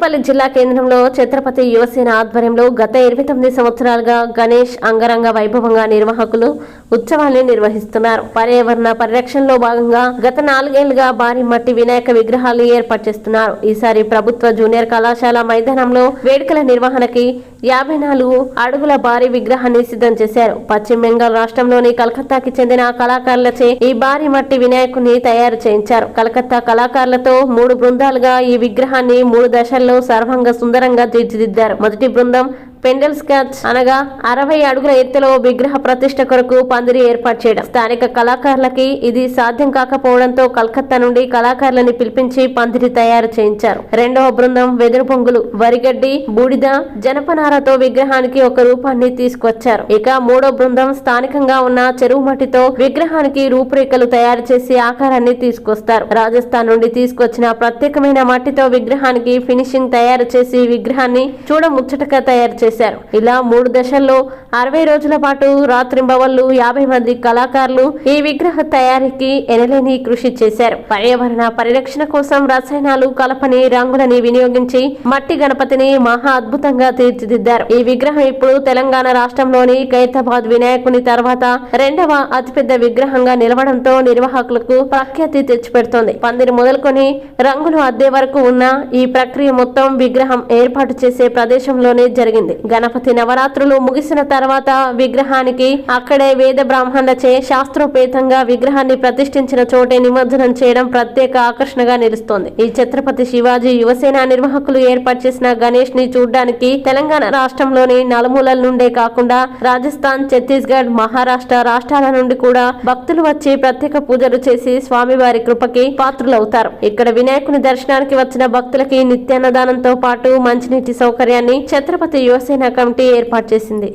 పెద్దపల్లి జిల్లా కేంద్రంలో ఛత్రపతి యువసేన ఆధ్వర్యంలో గత ఇరవై తొమ్మిది సంవత్సరాలుగా గణేష్ అంగరంగ వైభవంగా నిర్వాహకులు ఉత్సవాన్ని నిర్వహిస్తున్నారు. పర్యావరణ పరిరక్షణలో భాగంగా గత నాలుగేళ్ళుగా భారీ మట్టి వినాయక విగ్రహాలు ఏర్పాటు చేస్తున్నారు. ఈసారి ప్రభుత్వ జూనియర్ కళాశాల మైదానంలో వేడుకల నిర్వహణకి యాభై నాలుగు అడుగుల భారీ విగ్రహాన్ని సిద్ధం చేశారు. పశ్చిమ బెంగాల్ రాష్ట్రంలోని కలకత్తాకి చెందిన కళాకారులచే ఈ భారీ మట్టి వినాయకుని తయారు చేయించారు. కలకత్తా కళాకారులతో మూడు బృందాలుగా ఈ విగ్రహాన్ని మూడు దశల్లో సర్వంగా సుందరంగా తీర్చిదిద్దారు. మొదటి బృందం పెండల్ స్కాచ్ అనగా అరవై అడుగుల ఎత్తులో విగ్రహ ప్రతిష్ట కొరకు పందిరి ఏర్పాటు చేయడం. స్థానిక కళాకారులకి ఇది సాధ్యం కాకపోవడంతో కలకత్తా నుండి కళాకారులని పిలిపించి పందిరి తయారు చేయించారు. రెండవ బృందం వెదురు పొంగులు వరిగడ్డి బూడిద జనపనారతో విగ్రహానికి ఒక రూపాన్ని తీసుకొచ్చారు ఇక మూడో బృందం స్థానికంగా ఉన్న చెరువు మట్టితో విగ్రహానికి రూపురేఖలు తయారు చేసి ఆకారాన్ని తీసుకొస్తారు. రాజస్థాన్ నుండి తీసుకొచ్చిన ప్రత్యేకమైన మట్టితో విగ్రహానికి ఫినిషింగ్ తయారు చేసి విగ్రహాన్ని చూడ ముచ్చటగా తయారు చేశారు. ఇలా మూడు దశల్లో అరవై రోజుల పాటు రాత్రింబవళ్ళు యాభై మంది కళాకారులు ఈ విగ్రహ తయారీకి ఎనలేని కృషి చేశారు. పర్యావరణ పరిరక్షణ కోసం రసాయనాలు కలపని రంగులని వినియోగించి మట్టి గణపతిని మహా అద్భుతంగా తీర్చిదిద్దారు. ఈ విగ్రహం ఇప్పుడు తెలంగాణ రాష్ట్రంలోని ఖైరతాబాద్ వినాయకుని తర్వాత రెండవ అతిపెద్ద విగ్రహంగా నిలవడంతో నిర్వాహకులకు ప్రఖ్యాతి తెచ్చిపెడుతోంది. పందిరి మొదలుకొని రంగులు అద్దే వరకు ఉన్న ఈ ప్రక్రియ మొత్తం విగ్రహం ఏర్పాటు చేసే ప్రదేశంలోనే జరిగింది. గణపతి నవరాత్రులు ముగిసిన తర్వాత విగ్రహానికి అక్కడే వేద బ్రాహ్మణులచే శాస్త్రోపేతంగా విగ్రహాన్ని ప్రతిష్ఠించిన చోటే నిమజ్జనం చేయడం ప్రత్యేక ఆకర్షణగా నిలుస్తోంది. ఈ ఛత్రపతి శివాజీ యువసేన నిర్వాహకులు ఏర్పాటు చేసిన గణేష్ని చూడ్డానికి తెలంగాణ రాష్ట్రంలోని నలుమూలల నుండే కాకుండా రాజస్థాన్ ఛత్తీస్గఢ్ మహారాష్ట్ర రాష్ట్రాల నుండి కూడా భక్తులు వచ్చి ప్రత్యేక పూజలు చేసి స్వామివారి కృపకి పాత్రులవుతారు. ఇక్కడ వినాయకుని దర్శనానికి వచ్చిన భక్తులకి నిత్యాన్నదానంతో పాటు మంచినీటి సౌకర్యాన్ని ఛత్రపతి యువసేన కమిటీ ఏర్పాటు చేసింది.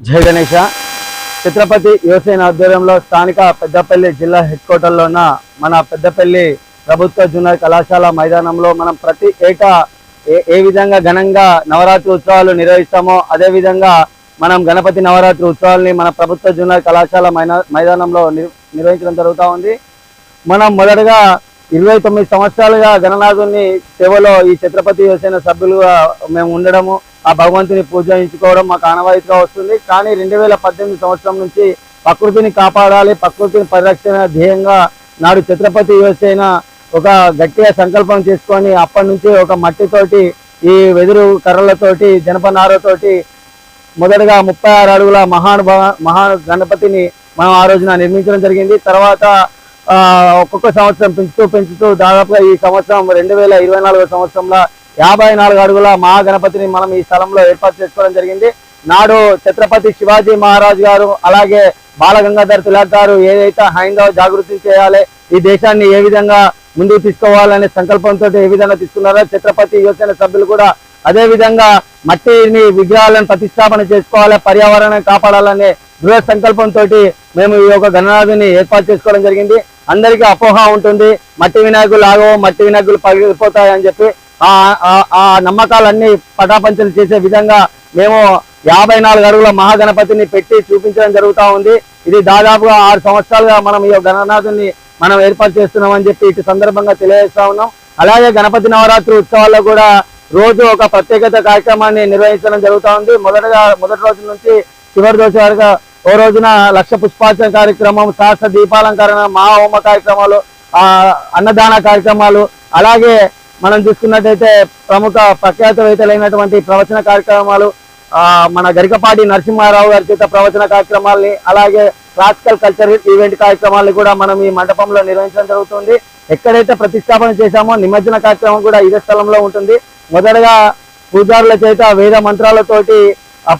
జై గణేష. ఛత్రపతి యువసేన ఆధ్వర్యంలో స్థానిక పెద్దపల్లి జిల్లా హెడ్ క్వార్టర్లో ఉన్న మన పెద్దపల్లి ప్రభుత్వ జూనియర్ కళాశాల మైదానంలో మనం ప్రతి ఏటా ఏ విధంగా ఘనంగా నవరాత్రి ఉత్సవాలు నిర్వహిస్తామో అదే విధంగా మనం గణపతి నవరాత్రి ఉత్సవాల్ని మన ప్రభుత్వ జూనియర్ కళాశాల మైనా మైదానంలో నిర్వహించడం జరుగుతూ ఉంది. మనం మొదటగా ఇరవై తొమ్మిది సంవత్సరాలుగా గణనాథుని సేవలో ఈ ఛత్రపతి యువసేన సభ్యులుగా మేము ఉండడము ఆ భగవంతుని పూజించుకోవడం మాకు ఆనవాయితీగా వస్తుంది. కానీ రెండు వేల పద్దెనిమిది సంవత్సరం నుంచి ప్రకృతిని కాపాడాలి ప్రకృతిని పరిరక్షణ ధ్యేయంగా నాడు ఛత్రపతి యువసేన ఒక గట్టిగా సంకల్పం చేసుకొని అప్పటి నుంచి ఒక మట్టితోటి ఈ వెదురు కర్రలతోటి జనపనారతోటి మొదటగా ముప్పై ఆరు అడుగుల మహానుభవ మహా గణపతిని మనం ఆ రోజున నిర్మించడం జరిగింది. తర్వాత ఒక్కొక్క సంవత్సరం పెంచుతూ పెంచుతూ దాదాపుగా ఈ సంవత్సరం రెండు వేల ఇరవై నాలుగో సంవత్సరంలో యాభై నాలుగు అడుగుల మహాగణపతిని మనం ఈ స్థలంలో ఏర్పాటు చేసుకోవడం జరిగింది. నాడు ఛత్రపతి శివాజీ మహారాజ్ గారు అలాగే బాలగంగాధర్ తిలక్ గారు ఏదైతే హైందవ జాగృతి చేయాలి ఈ దేశాన్ని ఏ విధంగా ముందుకు తీసుకోవాలనే సంకల్పంతో ఏ విధంగా తీసుకున్నారో ఛత్రపతి యువసేన సభ్యులు కూడా అదే విధంగా మట్టిని విగ్రహాలను ప్రతిష్టాపన చేసుకోవాలి పర్యావరణాన్ని కాపాడాలనే దృఢ సంకల్పంతో మేము ఈ యొక్క గణనాథుని ఏర్పాటు చేసుకోవడం జరిగింది. అందరికీ అపోహ ఉంటుంది మట్టి వినాయకులు ఆగో మట్టి వినాయకులు పగిలిపోతాయి అని చెప్పి ఆ నమ్మకాలన్నీ పటాపంచలు చేసే విధంగా మేము యాభై నాలుగు అడుగుల మహాగణపతిని పెట్టి చూపించడం జరుగుతూ ఉంది. ఇది దాదాపుగా ఆరు సంవత్సరాలుగా మనం ఈ యొక్క గణనాథుని మనం ఏర్పాటు చేస్తున్నామని చెప్పి ఇటు సందర్భంగా తెలియజేస్తా ఉన్నాం. అలాగే గణపతి నవరాత్రి ఉత్సవాల్లో కూడా రోజు ఒక ప్రత్యేకత కార్యక్రమాన్ని నిర్వహించడం జరుగుతూ ఉంది. మొదటగా మొదటి రోజు నుంచి చివరి రోజు వరకు ఓ రోజున లక్ష పుష్పార్చన కార్యక్రమం సహస్ర దీపాలంకరణ మహాహోమ కార్యక్రమాలు ఆ అన్నదాన కార్యక్రమాలు అలాగే మనం చూసుకున్నట్టయితే ప్రముఖ ప్రఖ్యాతవేత్తలైనటువంటి ప్రవచన కార్యక్రమాలు మన గరికపాటి నరసింహారావు గారి చేత ప్రవచన కార్యక్రమాల్ని అలాగే క్లాసికల్ కల్చర్ ఈవెంట్ కార్యక్రమాల్ని కూడా మనం ఈ మండపంలో నిర్వహించడం జరుగుతుంది. ఎక్కడైతే ప్రతిష్టాపన చేశామో నిమజ్జన కార్యక్రమం కూడా ఇదే స్థలంలో ఉంటుంది. మొదటగా పూజారుల చేత వేద మంత్రాలతోటి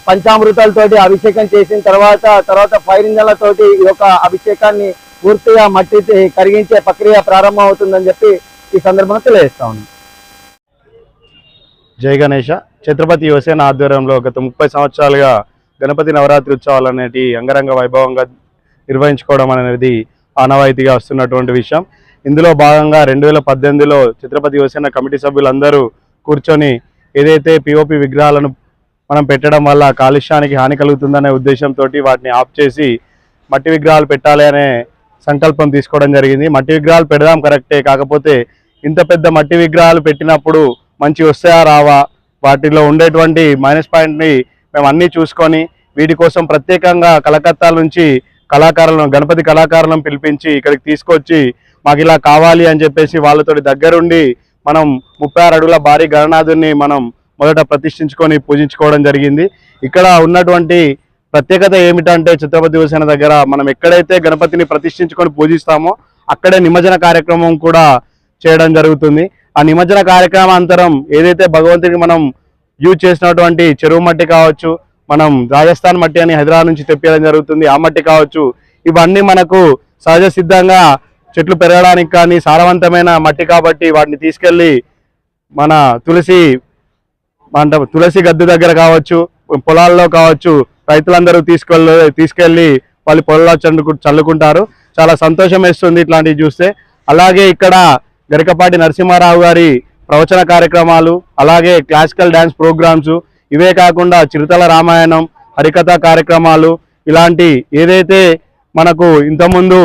పంచామృతాలతోటి అభిషేకం చేసిన తర్వాత తర్వాత ఫైర్ ఇంజన్లతోటి ఈ యొక్క అభిషేకాన్ని పూర్తిగా మట్టి కరిగించే ప్రక్రియ ప్రారంభం అవుతుందని చెప్పి ఈ సందర్భంగా తెలియజేస్తా ఉన్నాం. జై గణేష. ఛత్రపతి యువసేన ఆధ్వర్యంలో గత ముప్పై సంవత్సరాలుగా గణపతి నవరాత్రి ఉత్సవాలు అనేటి అంగరంగ వైభవంగా నిర్వహించుకోవడం అనేది ఆనవాయితీగా వస్తున్నటువంటి విషయం. ఇందులో భాగంగా రెండు వేల పద్దెనిమిదిలో ఛత్రపతి యువసేన కమిటీ సభ్యులందరూ కూర్చొని ఏదైతే పిఓపి విగ్రహాలను మనం పెట్టడం వల్ల కాలుష్యానికి హాని కలుగుతుందనే ఉద్దేశంతో వాటిని ఆఫ్ చేసి మట్టి విగ్రహాలు పెట్టాలి అనే సంకల్పం తీసుకోవడం జరిగింది. మట్టి విగ్రహాలు పెడదాం కరెక్టే. కాకపోతే ఇంత పెద్ద మట్టి విగ్రహాలు పెట్టినప్పుడు మంచి వస్తాయా రావా? వాటిలో ఉండేటువంటి మైనస్ పాయింట్ని మేము అన్నీ చూసుకొని వీటి కోసం ప్రత్యేకంగా కలకత్తా నుంచి కళాకారులను గణపతి కళాకారులను పిలిపించి ఇక్కడికి తీసుకొచ్చి మాకు ఇలా కావాలి అని చెప్పేసి వాళ్ళతో దగ్గరుండి మనం ముప్పై ఆరు అడుగుల భారీ గణనాథుని మనం మొదట ప్రతిష్ఠించుకొని పూజించుకోవడం జరిగింది. ఇక్కడ ఉన్నటువంటి ప్రత్యేకత ఏమిటంటే ఛత్రపతి దివసేన దగ్గర మనం ఎక్కడైతే గణపతిని ప్రతిష్ఠించుకొని పూజిస్తామో అక్కడే నిమజ్జన కార్యక్రమం కూడా చేయడం జరుగుతుంది. ఆ నిమజ్జన కార్యక్రమాంతరం ఏదైతే భగవంతుడికి మనం యూజ్ చేసినటువంటి చెరువు మట్టి కావచ్చు మనం రాజస్థాన్ మట్టి అని హైదరాబాద్ నుంచి తెప్పించడం జరుగుతుంది ఆ మట్టి కావచ్చు ఇవన్నీ మనకు సహజ సిద్ధంగా చెట్లు పెరగడానికి కానీ సారవంతమైన మట్టి కాబట్టి వాటిని తీసుకెళ్ళి మన తులసి మన తులసి గద్దె దగ్గర కావచ్చు పొలాల్లో కావచ్చు రైతులందరూ తీసుకెళ్ళి తీసుకెళ్ళి వాళ్ళు పొలంలో చల్లుకు చల్లుకుంటారు. చాలా సంతోషం వేస్తుంది ఇట్లాంటివి చూస్తే. అలాగే ఇక్కడ గరికపాటి నరసింహారావు గారి ప్రవచన కార్యక్రమాలు అలాగే క్లాసికల్ డ్యాన్స్ ప్రోగ్రామ్స్ ఇవే కాకుండా చిరుతల రామాయణం హరికథ కార్యక్రమాలు ఇలాంటి ఏదైతే మనకు ఇంతకుముందు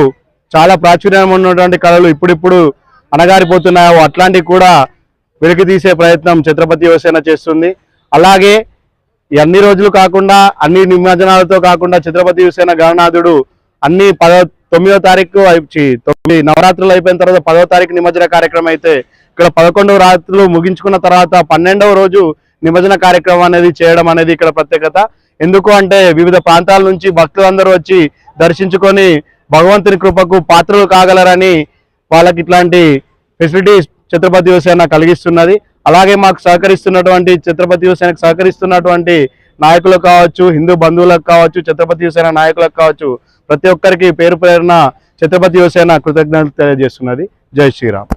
చాలా ప్రాచుర్యం ఉన్నటువంటి కళలు ఇప్పుడిప్పుడు అనగారిపోతున్నాయో అట్లాంటివి కూడా వెలికి తీసే ప్రయత్నం ఛత్రపతి యువసేన చేస్తుంది. అలాగే అన్ని రోజులు కాకుండా అన్ని నిమజ్జనాలతో కాకుండా ఛత్రపతి యువసేన గణనాథుడు అన్ని పద తొమ్మిదో తారీఖు తొమ్మిది నవరాత్రులు అయిపోయిన తర్వాత పదో తారీఖు నిమజ్జన కార్యక్రమం అయితే ఇక్కడ పదకొండవ రాత్రులు ముగించుకున్న తర్వాత పన్నెండవ రోజు నిమజ్జన కార్యక్రమం అనేది చేయడం అనేది ఇక్కడ ప్రత్యేకత. ఎందుకు అంటే వివిధ ప్రాంతాల నుంచి భక్తులందరూ వచ్చి దర్శించుకొని భగవంతుని కృపకు పాత్రలు కాగలరని వాళ్ళకి ఇట్లాంటి ఫెసిలిటీస్ ఛత్రపతి యువసేన కలిగిస్తున్నది. అలాగే మాకు సహకరిస్తున్నటువంటి ఛత్రపతి యువసేనకు సహకరిస్తున్నటువంటి నాయకులకు కావచ్చు హిందూ బంధువులకు కావచ్చు ఛత్రపతి యువసేన నాయకులకు కావచ్చు ప్రతి ఒక్కరికి పేరు పేరున ఛత్రపతి యువసేన కృతజ్ఞతలు తెలియజేస్తున్నది. జై శ్రీరామ్.